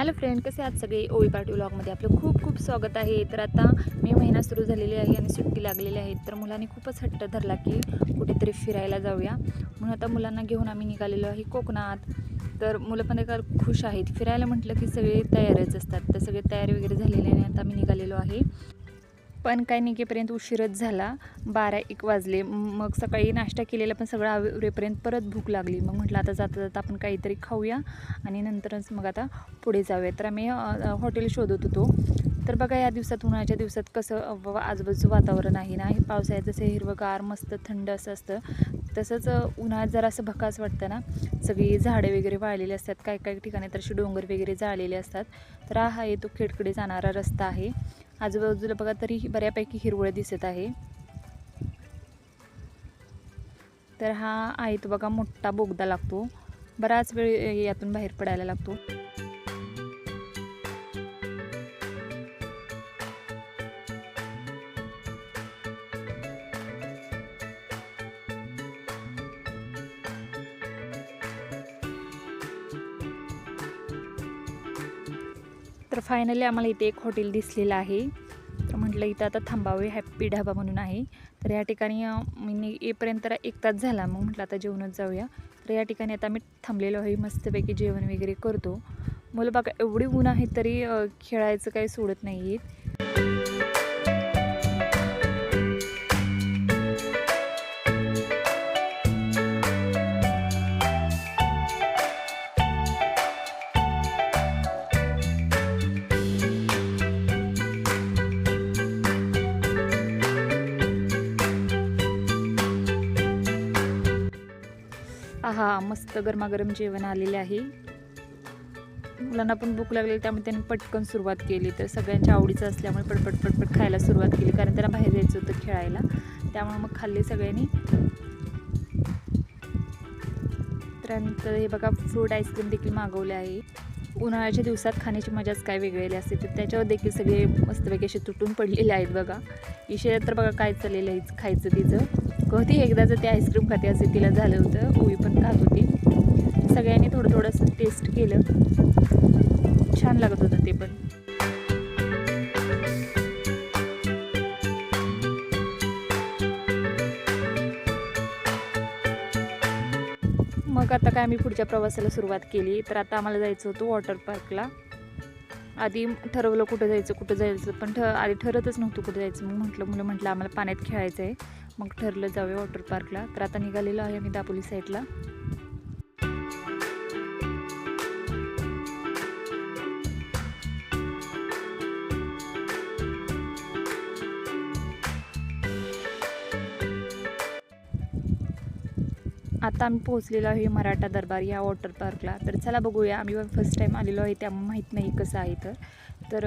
Hello friend कसे आहात सगळे? ओळी पार्टी व्लॉगमध्ये आपलं खूप खूप स्वागत आहे. तर आता मे महिना सुरू झालेली आहे आणि सुट्टी लागलेली आहे. तर मुलांनी खूपच हट्ट धरला की कुठेतरी फिरायला जाऊया. म्हणून आता मुलांना घेऊन आम्ही निघालेलो आहे कोकणात. तर मुलं पण एका खुश आहेत. फिरायला म्हटलं की सगळे तयारच असतात. तर सगळे तयारी वगैरे झालेले आणि आता आम्ही निघालेलो आहे. पण काय निघेपर्यंत उशीरच झाला. बारा एक वाजले. मग सकाळी नाश्ता केलेला पण सगळं आवरेपर्यंत परत भूक लागली. मग म्हटलं आता जाता जाता आपण काहीतरी खाऊया आणि नंतरच मग आता पुढे जाऊया तर आम्ही हॉटेल शोधत होतो. तर बघा या दिवसात उन्हाळ्याच्या दिवसात कसं आजूबाजूचं वातावरण आहे ना हे पावसाळ्यात जसं हिरवंगार मस्त थंड असं असतं तसंच उन्हाळ्यात जरा असं भकास वाटतं ना. सगळी झाडे वगैरे वाळलेली असतात. काही काही ठिकाणी तर असे डोंगर वगैरे जाळलेले असतात. तर हा आहे तो खेडकडे जाणारा रस्ता आहे. आजूबाजूला बघा तरी बऱ्यापैकी हिरवळ दिसत आहे. तर हा आहे तो बघा मोठा बोगदा लागतो. बराच वेळ यातून बाहेर पडायला लागतो. तर फायनली आम्हाला इथे एक हॉटेल दिसलेलं आहे. तर म्हटलं इथं आता थांबावे हॅप्पी ढाबा म्हणून आहे. तर या ठिकाणी मी येपर्यंत एक तास झाला. मग म्हटलं आता जेवणच जाऊया. तर या ठिकाणी आता मी थांबलेलो आहे मस्तपैकी जेवण वगैरे करतो. मुलं बघा एवढी ऊन आहे तरी खेळायचं काही सोडत नाही आहेत हा मस्त गरमागरम जेवण आलेले आहे. मुलांना पण भूक लागली त्यामुळे त्यांनी पटकन सुरुवात केली. तर सगळ्यांच्या आवडीचं असल्यामुळे पटपट पटपट खायला सुरुवात केली. कारण त्यांना बाहेर जायचं होतं खेळायला. त्यामुळे मग खाल्ले सगळ्यांनी. त्यानंतर हे बघा फ्रूट आईस्क्रीम देखील मागवले आहे. उन्हाळ्याच्या दिवसात खाण्याची मजाच काय वेगळेली असते तर त्याच्यावर देखील सगळे मस्तपैकी असे तुटून पडलेले आहेत बघा. इशे तर बघा काय चाललेलं आहे खायचं तिचं. कधी एकदाचं ते आईस्क्रीम खाते असे तिला झालं होतं. ओवी पण खात होती. सगळ्यांनी थोडं थोडंसं टेस्ट केलं. छान लागत होतं ते पण. मग आता काय आम्ही पुढच्या प्रवासाला सुरुवात केली. तर आता आम्हाला जायचं होतं वॉटर पार्कला. आधी ठरवलं कुठं जायचं कुठं जायचं पण ठ आधी ठरतच नव्हतं कुठं जायचं. मग म्हटलं मुलं म्हटलं आम्हाला पाण्यात खेळायचं आहे मग ठरलं जाऊया वॉटर पार्कला. तर आता निघालेलो आहे आम्ही दापोली साईडला. आता आम्ही पोहोचलेलो आहे मराठा दरबार या वॉटर पार्कला. तर चला बघूया आम्ही फर्स्ट टाईम आलेलो आहे त्यामुळे माहीत नाही कसं आहे तर तर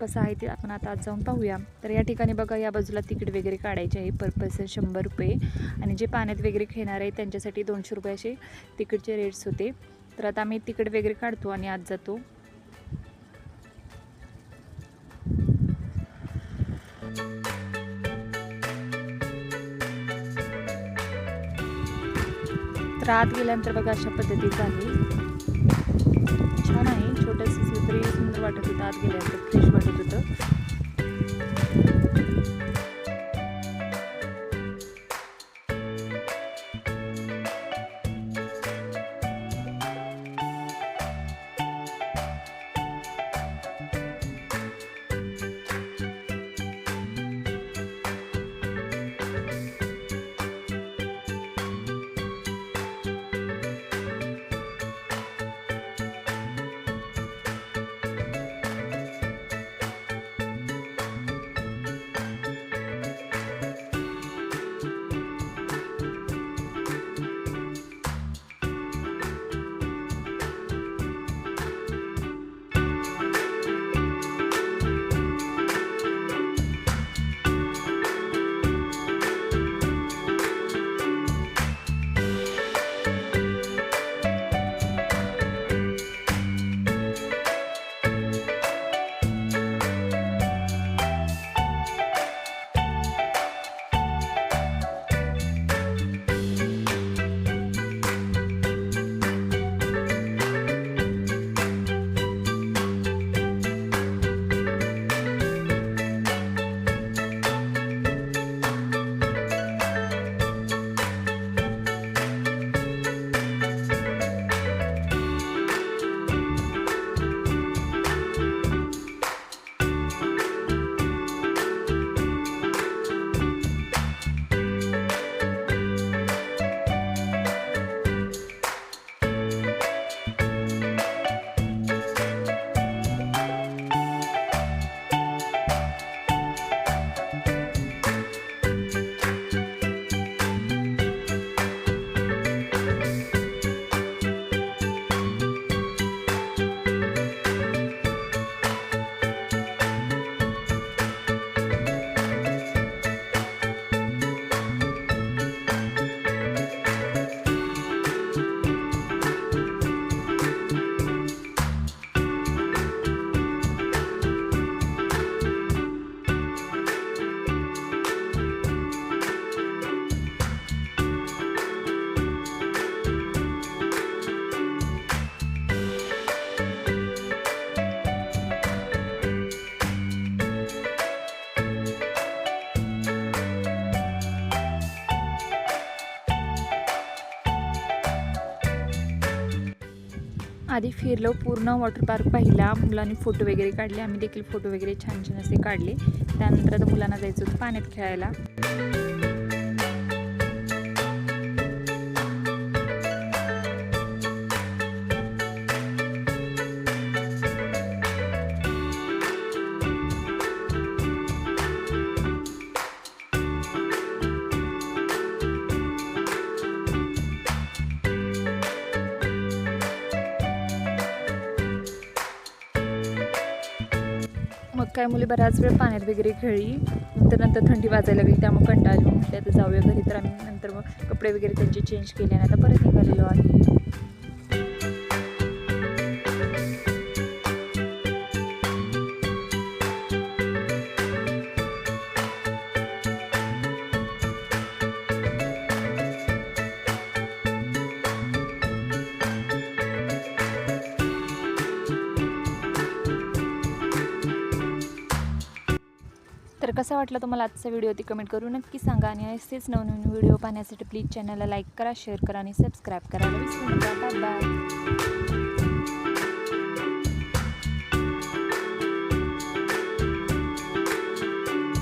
कसं आहे ते आपण आता आज जाऊन पाहूया. तर या ठिकाणी बघा या बाजूला तिकीट वगैरे काढायचे आहे पर पर्सन शंभर रुपये. आणि जे पाण्यात वगैरे खेळणार आहे त्यांच्यासाठी दोनशे रुपये असे तिकीटचे रेट्स होते. तर आता आम्ही तिकीट वगैरे काढतो आणि आज जातो. तर आत गेल्यानंतर बघा अशा पद्धतीचं आहे. छान आहे. छोटंसं असलं सुंदर वाटत होतं आत गेल्यानंतर. फ्रेश वाटत होतं. आधी फिरलो पूर्ण वॉटर पार्क पाहिला मुलांनी फोटो वगैरे काढले. आम्ही देखील फोटो वगैरे छान छान असे काढले. त्यानंतर आता मुलांना जायचं होतं पाण्यात खेळायला. मग काय मुली बराच वेळ पाण्यात वगैरे खेळली नंतर नंतर थंडी वाजायला लागली त्यामुळे कंटाळली. म्हटलं आता जाऊया घरी तर आम्ही नंतर मग कपडे वगैरे त्यांचे चेंज केले आणि आता परत निघालेलो आहे तर कसा वाटला तुम्हाला आजचा व्हिडिओ? ती कमेंट करू नक्की सांगा आणि असेच नवनवीन व्हिडिओ पाहण्यासाठी प्लीज चॅनलला लाईक करा शेअर करा आणि सबस्क्राईब करायला विसरू नका बाय बाय.